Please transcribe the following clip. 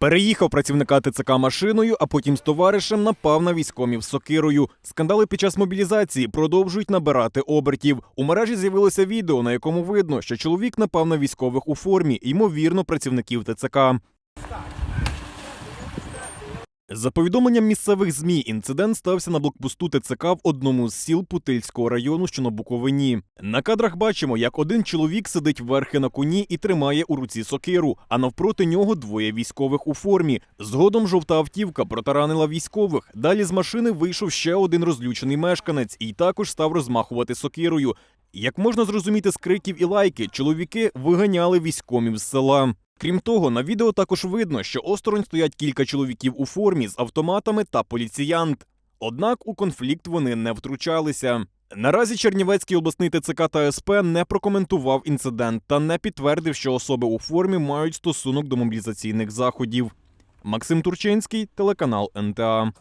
Переїхав працівника ТЦК машиною, а потім з товаришем напав на військомів сокирою. Скандали під час мобілізації продовжують набирати обертів. У мережі з'явилося відео, на якому видно, що чоловік напав на військових у формі, ймовірно, працівників ТЦК. За повідомленням місцевих змі, інцидент стався на блокпосту ТЦК в одному з сіл Путильського району, що на Буковині. На кадрах бачимо, як один чоловік сидить верхи на коні і тримає у руці сокиру, а навпроти нього двоє військових у формі. Згодом жовта автівка протаранила військових. Далі з машини вийшов ще один розлючений мешканець і також став розмахувати сокирою. Як можна зрозуміти з криків і лайки, чоловіки виганяли військомів з села. Крім того, на відео також видно, що осторонь стоять кілька чоловіків у формі з автоматами та поліціянт. Однак у конфлікт вони не втручалися. Наразі Чернівецький обласний ТЦК та СП не прокоментував інцидент та не підтвердив, що особи у формі мають стосунок до мобілізаційних заходів. Максим Турчинський, телеканал НТА.